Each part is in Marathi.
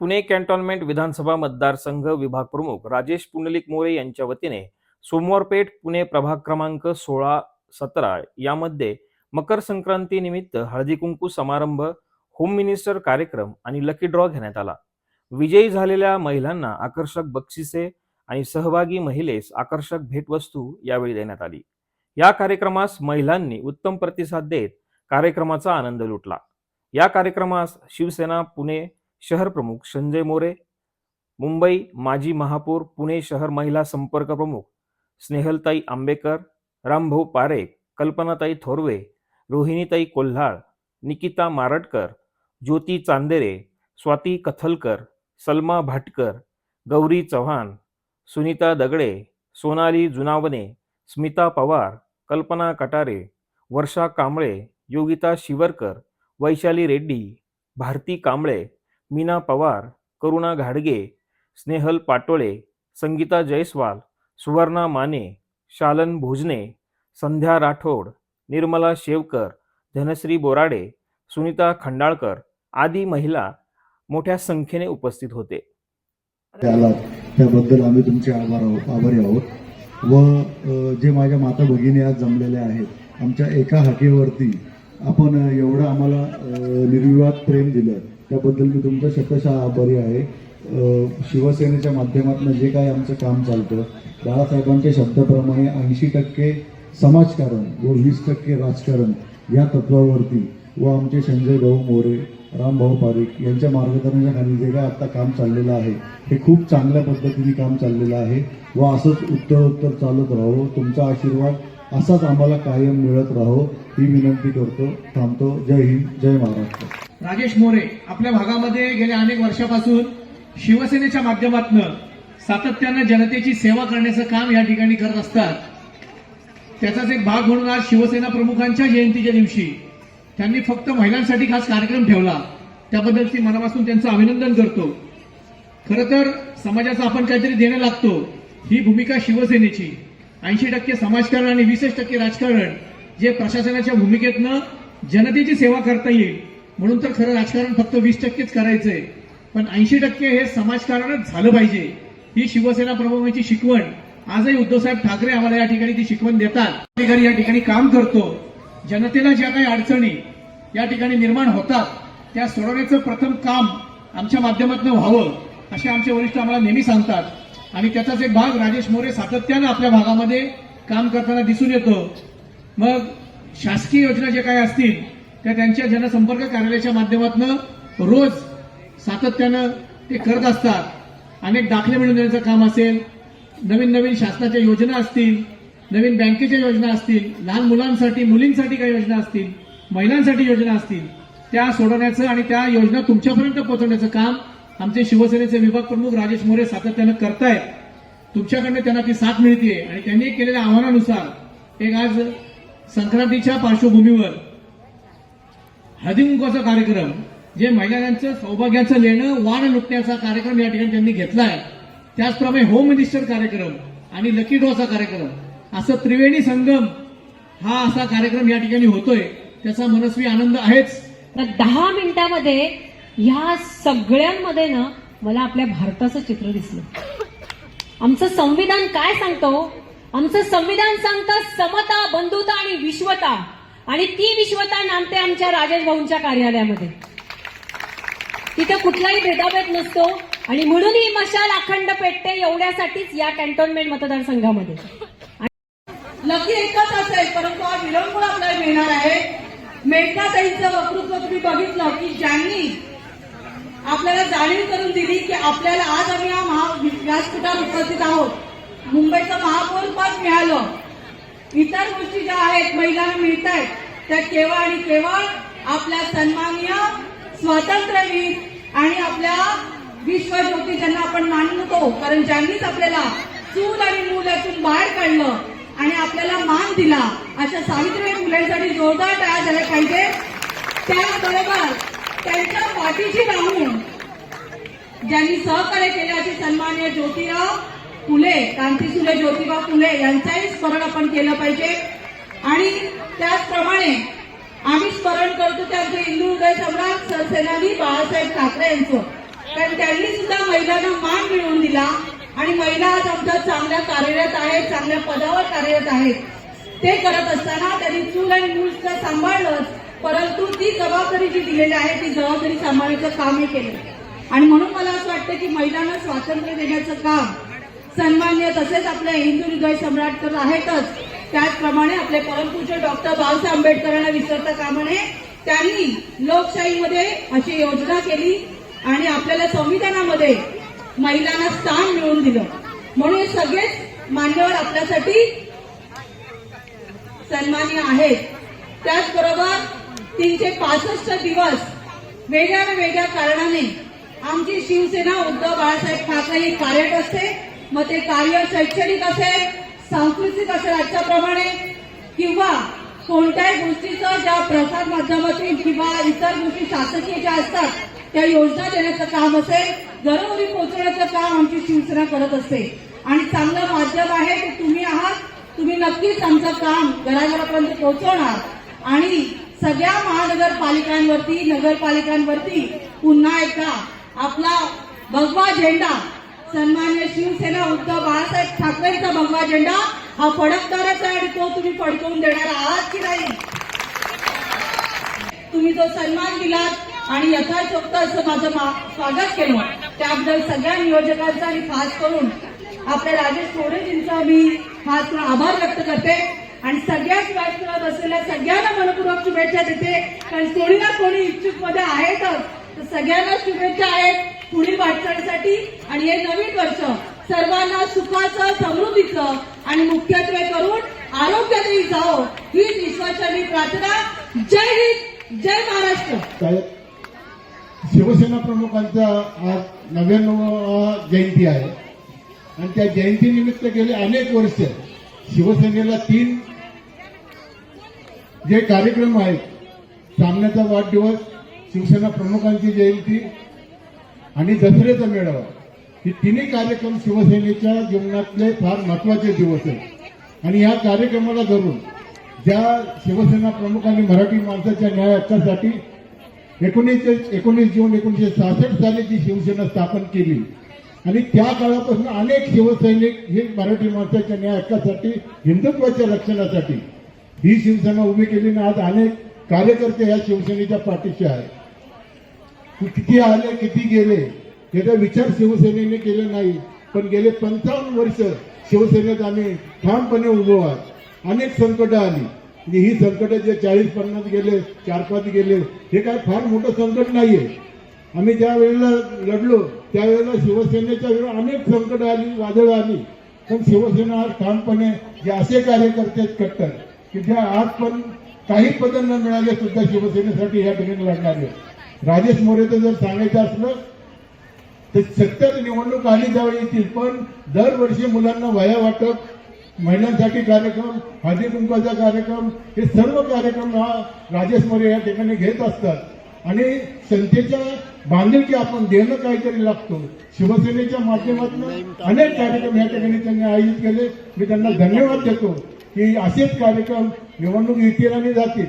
पुणे कॅन्टोन्मेंट विधानसभा मतदारसंघ विभाग प्रमुख राजेश पुंडलिक मोरे यांच्या वतीने सोमवार पेठ पुणे प्रभाग क्रमांक सोळा सतरा यामध्ये मकर संक्रांती निमित्त हळदी कुंकू समारंभ होम मिनिस्टर कार्यक्रम आणि लकी ड्रॉ घेण्यात आला. विजयी झालेल्या महिलांना आकर्षक बक्षिसे आणि सहभागी महिलेस आकर्षक भेटवस्तू यावेळी देण्यात आली. या कार्यक्रमास महिलांनी उत्तम प्रतिसाद देत कार्यक्रमाचा आनंद लुटला. या कार्यक्रमास शिवसेना पुणे शहर प्रमुख संजय मोरे मुंबई माजी महापौर पुणे शहर महिला संपर्क प्रमुख स्नेहलताई आंबेकर रामभाऊ पारेख कल्पनाताई थोरवे रोहिणीताई कोल्हाळ निकिता मारटकर ज्योती चांदेरे स्वाती कथलकर सलमा भाटकर गौरी चव्हाण सुनीता दगडे सोनाली जुनावणे स्मिता पवार कल्पना कटारे वर्षा कांबळे योगिता शिवरकर वैशाली रेड्डी भारती कांबळे मीना पवार करुणा घाडगे स्नेहल पाटोळे संगीता जयस्वाल सुवर्णा माने शालन भोजने संध्या राठोड निर्मला शेवकर धनश्री बोराडे सुनीता खंडाळकर आदी महिला मोठ्या संख्येने उपस्थित होते. त्याबद्दल आम्ही तुमचे आभार आभारी आहोत. व जे माझ्या माता भगिनी आज जमलेल्या आहेत आमच्या एका हाकेवरती आपण एवढं आम्हाला निर्विवाद प्रेम दिलं. त्याबद्दल मी तुमचं शतशः आभारी आहे. शिवसेनेच्या माध्यमातून जे काही आमचं काम चालतं बाळासाहेबांच्या शब्दाप्रमाणे ऐंशी टक्के समाजकारण व वीस टक्के राजकारण या तत्वावरती व आमचे संजय भाऊ मोरे रामभाऊ पारिक यांच्या मार्गदर्शनाखाली जे काय आत्ता काम चाललेलं आहे हे खूप चांगल्या पद्धतीने काम चाललेलं आहे. व असंच उत्तरोत्तर चालत राहो तुमचा आशीर्वाद असाच आम्हाला कायम मिळत राहो ही विनंती करतो थांबतो. जय हिंद जय महाराष्ट्र. राजेश मोरे आपल्या भागामध्ये गेल्या अनेक वर्षापासून शिवसेनेच्या माध्यमातून सातत्यानं जनतेची सेवा करण्याचं काम या ठिकाणी करत असतात. त्याचाच एक भाग म्हणून आज शिवसेना प्रमुखांच्या जयंतीच्या दिवशी त्यांनी फक्त महिलांसाठी खास कार्यक्रम ठेवला. त्याबद्दल ती मनापासून त्यांचं अभिनंदन करतो. खरं तर समाजाचं आपण काहीतरी देणं लागतो ही भूमिका शिवसेनेची. ऐंशी टक्के समाजकारण आणि वीसच टक्के राजकारण जे प्रशासनाच्या भूमिकेतनं जनतेची सेवा करता येईल म्हणून तर खरं राजकारण फक्त वीस टक्केच करायचंय. पण ऐंशी टक्के हे समाजकारणच झालं पाहिजे. ही शिवसेना प्रमुखांची शिकवण. आजही उद्धवसाहेब ठाकरे आम्हाला या ठिकाणी ती शिकवण देतात. अधिकारी या ठिकाणी काम करतो. जनतेला ज्या काही अडचणी या ठिकाणी निर्माण होतात त्या सोडवण्याचं प्रथम काम आमच्या माध्यमातून व्हावं असे आमचे वरिष्ठ आम्हाला नेहमी सांगतात. आणि त्याचाच एक भाग राजेश मोरे सातत्यानं आपल्या भागामध्ये काम करताना दिसून येतो. मग शासकीय योजना ज्या काही असतील त्या त्यांच्या जनसंपर्क कार्यालयाच्या माध्यमातून रोज सातत्यानं ते करत असतात. अनेक दाखले मिळवून देण्याचं काम असेल. नवीन नवीन शासनाच्या योजना असतील. नवीन बँकेच्या योजना असतील. लहान मुलांसाठी मुलींसाठी काही योजना असतील. महिलांसाठी योजना असतील. त्या सोडवण्याचं आणि त्या योजना तुमच्यापर्यंत पोहोचवण्याचं काम आमचे शिवसेनेचे विभाग प्रमुख राजेश मोरे सातत्यानं करतायत. तुमच्याकडनं त्यांना ती साथ मिळते आणि त्यांनी केलेल्या आव्हानानुसार एक आज संक्रांतीच्या पार्श्वभूमीवर हळदीकुंकवाचा कार्यक्रम जे महिलांचं सौभाग्याचं लेणं वाण लुटण्याचा कार्यक्रम या ठिकाणी त्यांनी घेतलाय. त्याचप्रमाणे होम मिनिस्टर कार्यक्रम आणि लकी ड्रॉचा कार्यक्रम. असं त्रिवेणी संगम हा असा कार्यक्रम या ठिकाणी होतोय. त्याचा मनस्वी आनंद आहेच. तर दहा मिनिटामध्ये ह्या सगळ्यांमध्ये ना मला आपल्या भारताचं चित्र दिसलं. आमचं संविधान काय सांगतो हो? आमचं संविधान सांगतं समता बंधुता आणि विश्वता. आणि ती विश्वता नांदते आमच्या राजेश भाऊंच्या कार्यालयामध्ये. तिथे कुठलाही भेदाभेद नसतो आणि म्हणून ही मशाल अखंड पेटते एवढ्यासाठीच या कॅन्टोन्मेंट मतदारसंघामध्ये. नक्की एकच असेल परंतु हा विरंगुळ आपल्याला मिळणार आहे. मेघनाताईचं वक्तृत्व तुम्ही बघितलं की ज्यांनी आपल्याला जाणीव करून दिली की आपल्याला आज आम्ही या महा व्यासपीठावर उपस्थित आहोत. मुंबईचं महापौर पद मिळालं. इतर गोष्टी ज्या आहेत महिलांना मिळत आहेत त्या केवळ आणि केवळ आपल्या सन्माननीय स्वातंत्र्यवीर आणि आपल्या विश्वज्योती ज्यांना आपण मानतो कारण ज्यांनीच आपल्याला चूल आणि मूल यातून बाहेर काढलं आणि आपल्याला मान दिला अशा सावित्रीबाई मुलांसाठी जोरदार तयार झाल्या पाहिजे. त्याचबरोबर त्यांच्या पाठीशी राहून ज्यांनी सहकार्य केले असे सन्मान्य ज्योतिराव फुले क्रांतीसूर्य ज्योतिबा फुले यांचाही स्मरण आपण केलं पाहिजे. आणि त्याचप्रमाणे आम्ही स्मरण करतो त्यांचे आमचे हिंदू हृदय सम्राट सरसेनानी बाळासाहेब ठाकरे यांचं. कारण त्यांनी सुद्धा महिलांना मान मिळवून दिला आणि महिला आज आमच्या चांगल्या कार्यरत आहेत चांगल्या पदावर कार्यरत आहेत. ते करत असताना त्यांनी चूल आणि मूल सांभाळलंच परंतु ती जबाबदारी जी दिलेली आहे ती जबाबदारी सांभाळण्याचं कामही केलं. आणि म्हणून मला असं वाटतं की महिलांना स्वातंत्र्य देण्याचं काम सन्मान्य तसेच आपले हिंदू हृदय सम्राट तर आहेतच. त्याचप्रमाणे आपले परमपूज्य डॉक्टर बाबासाहेब आंबेडकरांना विसरता कामा नये. त्यांनी लोकशाहीमध्ये अशी योजना केली आणि आपल्याला संविधानामध्ये महिलांना स्थान मिळवून दिलं. म्हणून हे सगळेच मान्यवर आपल्यासाठी सन्मान्य आहेत. त्याचबरोबर तीनशे पासष्ट दिवस वेगळ्या वेगळ्या कारणाने आमची शिवसेना उद्धव बाळासाहेब ठाकरे ही कार्यरत असते. मग ते कार्य शैक्षणिक असेल सांस्कृतिक असेल आजच्याप्रमाणे किंवा कोणत्याही गोष्टीचं ज्या प्रसार माध्यमातून किंवा इतर गोष्टी शासकीय ज्या असतात त्या योजना देण्याचं काम असेल घरोघरी पोहोचवण्याचं काम आमची शिवसेना करत असते. आणि चांगलं माध्यम आहे ते तुम्ही आहात तुम्ही नक्कीच आमचं काम घराघरापर्यंत पोहोचवणार. आणि सगळ्या महानगरपालिकांवरती नगरपालिकांवरती पुन्हा एकदा आपला भगवा झेंडा सन्मान्य शिवसेना उद्धव बाळासाहेब ठाकरेंचा भगवा झेंडा. हा फडकणारच आहे आणि तो तुम्ही फडकवून देणार आहात की नाही? तुम्ही जो सन्मान दिलात आणि यथाशोक्त असं माझं स्वागत केलं. त्याबद्दल सगळ्या नियोजकांचा आणि खास करून आपल्या राजेश मोरेजींचा मी खास करून आभार व्यक्त करते. आणि सगळ्याच व्यासपीठावर बसलेल्या सगळ्यांना मनपूर्वक शुभेच्छा देते. कारण कोणी ना कोणी इच्छुकमध्ये आहेतच. तर सगळ्यांना शुभेच्छा आहेत. पुढील वाटचालीसाठी आणि हे नवीन वर्ष सर्वांना सुखाचं समृद्धीचं आणि मुख्यत्वे करून आरोग्यातही जाओ हीच ईश्वरचरणी प्रार्थना. जय हिंद जय महाराष्ट्र. शिवसेना प्रमुखांचा आज नव्याण्णव जयंती आहे. आणि त्या जयंतीनिमित्त गेले अनेक वर्ष शिवसेनेला तीन जे कार्यक्रम आहेत सामन्याचा वाढदिवस शिवसेना प्रमुखांची जयंती आणि दसऱ्याचा मेळावा. हे तिन्ही कार्यक्रम शिवसेनेच्या जीवनातले फार महत्त्वाचे दिवस आहेत. आणि या कार्यक्रमाला धरून ज्या शिवसेना प्रमुखांनी मराठी माणसाच्या न्याय हक्कासाठी एकोणीसशे एकोणीस जून एकोणीसशे सहासष्ट साली जी शिवसेना स्थापन केली आणि त्या काळापासून अनेक शिवसैनिक हे मराठी माणसाच्या न्याय हक्कासाठी हिंदुत्वाच्या रक्षणासाठी ही शिवसेना उभी केली आणि आज अनेक कार्यकर्ते या शिवसेनेच्या पाठीशी आहेत. किती आले किती गेले याचा विचार शिवसेनेने केला नाही. पण गेले पंचावन्न वर्ष शिवसेनेत आम्ही ठामपणे उभो आहोत. अनेक संकट आली. ही संकट जे चाळीस पन्नास गेले चार पाच गेले हे काय फार मोठं संकट नाहीये. आम्ही ज्या वेळेला लढलो त्यावेळेला शिवसेनेच्या विरोधात अनेक संकट आली वादळ आली. पण शिवसेना आज ठामपणे जे असे कार्यकर्ते आहेत कट्टर की ज्या आज पण काही पद न मिळाले सुद्धा शिवसेनेसाठी या ठिकाणी लढणार. आहेत राजेश मोरेचं जर सांगायचं असलं तर सत्तर निवडणूक आली त्यावेळी येतील. पण दरवर्षी मुलांना वया वाटप महिलांसाठी कार्यक्रम हळदी कुंकाचा कार्यक्रम हे सर्व कार्यक्रम हा राजेश मोरे या ठिकाणी घेत असतात. आणि संस्थेच्या बांधिलकी आपण देणं काहीतरी लागतो. शिवसेनेच्या माध्यमातून अनेक कार्यक्रम या ठिकाणी त्यांनी आयोजित केले. मी त्यांना धन्यवाद देतो की असेच कार्यक्रम निवडणूक येतील जातील.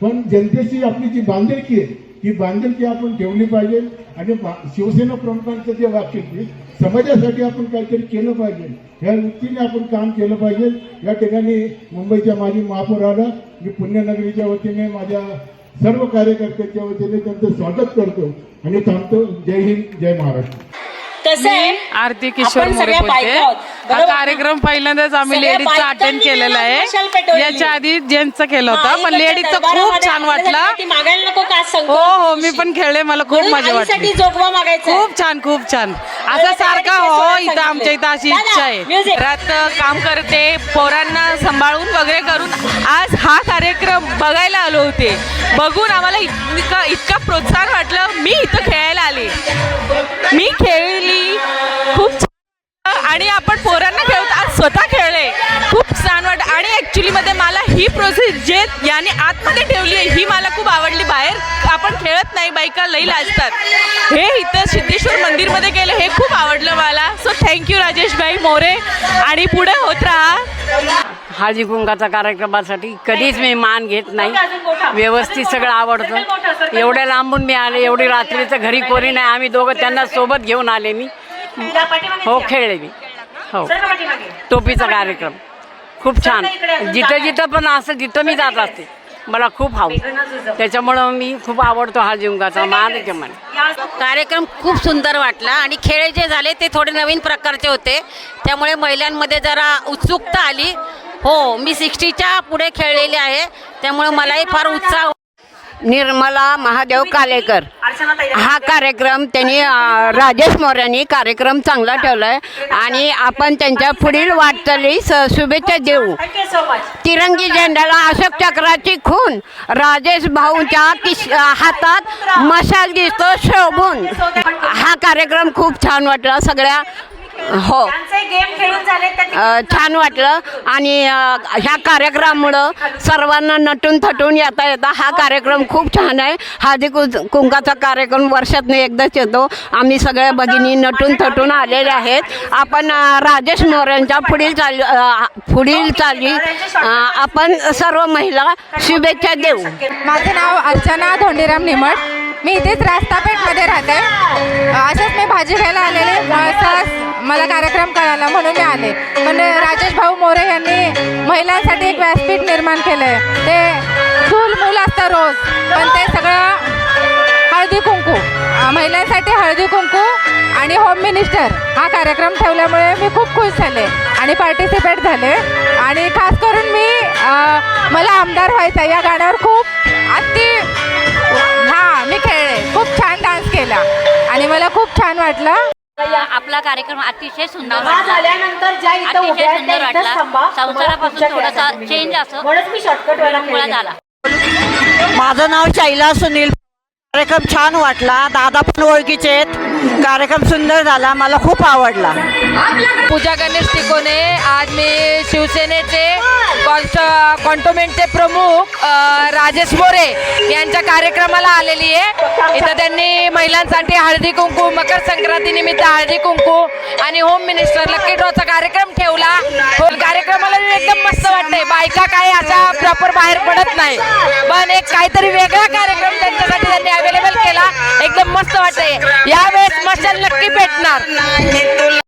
पण जनतेची आपली जी बांधिलकी आहे ती बांधिलकी आपण ठेवली पाहिजे आणि शिवसेना प्रमुखांचं जे वाक्य आहे, समाजासाठी आपण काहीतरी केलं पाहिजे या वृत्तीने आपण काम केलं पाहिजे. या ठिकाणी मुंबईच्या माजी महापौराला मी पुण्यनगरीच्या वतीने माझ्या सर्व कार्यकर्त्यांच्या वतीने त्यांचं स्वागत करतो आणि थांबतो. जय हिंद जय महाराष्ट्र. कसं आहे आरती किशोर हा? कार्यक्रम पहिल्यांदाच आम्ही सगळ्या लेडीजचा बायकांनी अटेंड केलेला मशाल आहे. याच्या आधी जेंट्सचा केलं होतं. पण लेडीजचं खूप छान वाटलं. मागायला नको का सांगतो? हो हो मी पण खेळले. मला खूप म्हणून मजा आईसाठी वाटली. जोगवा मागायचा आहे. खूप छान खूप छान. असं सारखं हो इथं आमच्या इथं अशी. इच्छा आहे. घरात काम करते पोरांना सांभाळून वगैरे करून आज हा कार्यक्रम बघायला आलो होते. बघून आम्हाला इतका इतका प्रोत्साहन वाटलं. मी इथं खेळायला आले. मी खेळली. खूप आणि आपण पोरांना खेळत आज स्वतः खेळले. खूप छान वाट आणि ॲक्च्युलीमध्ये मला ही प्रोसेस जे याने आतमध्ये ठेवली आहे ही मला खूप आवडली. बाहेर आपण खेळत नाही बायका लई लाजतात. हे इथं सिद्धेश्वर मंदिरमध्ये केलं हे खूप आवडलं मला. सो थँक्यू राजेश भाई मोरे. आणि पुढे होत राहा. हळदी कुंकाचा कार्यक्रमासाठी कधीच मी मान घेत नाही. व्यवस्थित सगळं आवडतं. एवढ्या लांबून मी आले एवढी रात्रीचं घरी कोणी नाही. आम्ही दोघं त्यांना सोबत घेऊन आले मी. हो खेळले मी. हो. टोपीचा कार्यक्रम. खूप छान. जिथं जिथं पण असं तिथं मी जात असते. मला खूप आवड त्याच्यामुळं मी खूप आवडतो हा जिंकाचा मान मन कार्यक्रम खूप सुंदर वाटला आणि खेळ जे झाले ते थोडे नवीन प्रकारचे होते. त्यामुळे महिलांमध्ये जरा उत्सुकता आली. हो मी सिक्स्टीच्या पुढे खेळलेले आहे. त्यामुळे मलाही फार उत्साह निर्मला महादेव कालेकर. हा कार्यक्रम त्यांनी राजेश मोऱ्यांनी कार्यक्रम चांगला ठेवलाय. आणि आपण त्यांच्या पुढील वाटचालीस शुभेच्छा देऊ. तिरंगी झेंड्याला अशोक चक्राची खून. राजेश भाऊच्या किश हातात मशाल दिसतो शोभून. हा कार्यक्रम खूप छान वाटला सगळ्या हो. गेम खेळून झाले अ, छान वाटलं. आणि ह्या कार्यक्रमामुळं सर्वांना नटून थटून येता येता हा कार्यक्रम खूप छान आहे. हळदी कुं कुंकाचा कार्यक्रम वर्षातून एकदाच येतो. आम्ही सगळ्या भगिनी नटून थटून आलेले आहेत. आपण राजेश मोऱ्यांच्या पुढील चाल पुढील चाली अ, आपण सर्व महिला शुभेच्छा देऊ. माझं नाव अर्चना धोंडीराम निमट. मी इथेच रास्तापेठमध्ये राहते. असंच मी भाजी घ्यायला आलेले. सहज मला कार्यक्रम करायला म्हणून मी आले. पण राजेश भाऊ मोरे यांनी महिलांसाठी एक व्यासपीठ निर्माण केलं आहे ते चूल मूल असतं रोज. पण ते सगळं हळदी कुंकू. महिलांसाठी हळदी कुंकू आणि होम मिनिस्टर हा कार्यक्रम ठेवल्यामुळे मी खूप खुश झाले आणि पार्टिसिपेट झाले. आणि खास करून मी मला आमदार व्हायचा या गाण्यावर खूप अति केला. आणि मला खूप छान वाटलं. आपला कार्यक्रम अतिशय सुंदर झाल्यानंतर अतिशय सुंदर वाटला. संसारापासून थोडासा चेंज असं. म्हणून मी शॉर्टकट झाला माझं नाव शैला सुनील कार्यक्रम छान वाटला. दादा पण ओळखीचे आहेत. कार्यक्रम सुंदर झाला. मला खूप आवडला. पूजा गणेश तिकोने आज मी शिवसेनेचे कॉन्टोमेंटचे प्रमुख राजेश मोरे यांच्या कार्यक्रमाला आलेली आहे. इथं त्यांनी महिलांसाठी हळदी कुंकू मकर संक्रांती निमित्त हळदी कुंकू आणि होम मिनिस्टर लक्की ड्रॉचा कार्यक्रम ठेवला. हो, कार्यक्रमाला एकदम मस्त वाटतंय. बायका काय असा प्रॉपर बाहेर पडत नाही. पण एक काहीतरी वेगळा कार्यक्रम त्यांच्यासाठी त्यांनी अवेलेबल केला. एकदम मस्त वाटतंय. यावेळेस मशाल नक्की भेटणार.